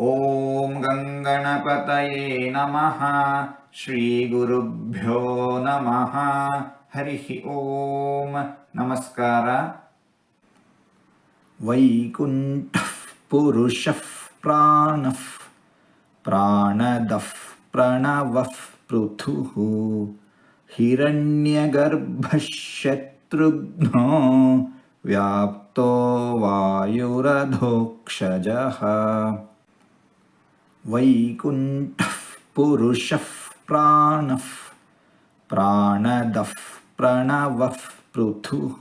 ॐ गङ्गणपतये नमः श्रीगुरुभ्यो नमः। हरिः ॐ नमस्कार। वैकुण्ठः पुरुषः प्राणः प्राणदः प्रणवः पृथुः। हिरण्यगर्भशत्रुघ्नो व्याप्तो वायुरधोक्षजः। वैकुण्ठः पुरुषः प्राणः प्राणदः प्रणवः पृथुः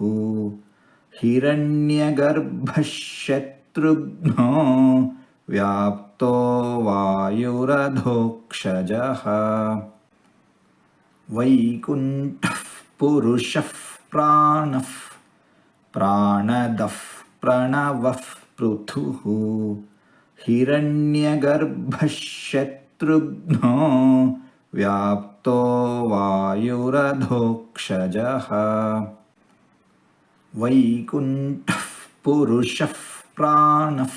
हिरण्यगर्भः शत्रुघ्नो व्याप्तो वायुरधोक्षजः। वैकुण्ठः पुरुषः प्राणः प्राणदः प्रणवः पृथुः हिरण्यगर्भः शत्रुघ्नो व्याप्तो वायुरधोक्षजः। वैकुण्ठः पुरुषः प्राणः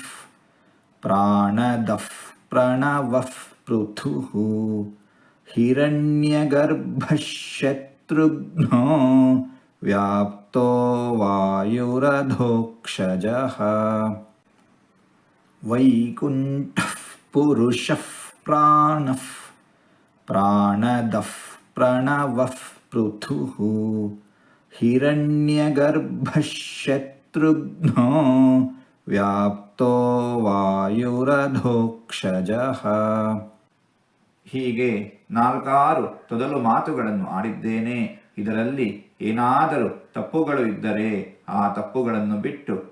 प्राणदः प्रणवः पृथुः। हिरण्यगर्भः शत्रुघ्नो व्याप्तो वायुरधोक्षजः वैकुण्ठः पुरुषः प्राणः प्राणदः प्रणवः पृथुः हिरण्यगर्भः शत्रुघ्नो ವ್ಯಾಪ್ತೋ ವಾಯುರಧೋಕ್ಷಜಃ ಹೀಗೆ ನಾಲ್ಕಾರು ತೊದಲು ಮಾತುಗಳನ್ನು ಆಡಿದ್ದೇನೆ ಇದರಲ್ಲಿ ಏನಾದರೂ ತಪ್ಪುಗಳು ಇದ್ದರೆ ಆ ತಪ್ಪುಗಳನ್ನು ಬಿಟ್ಟು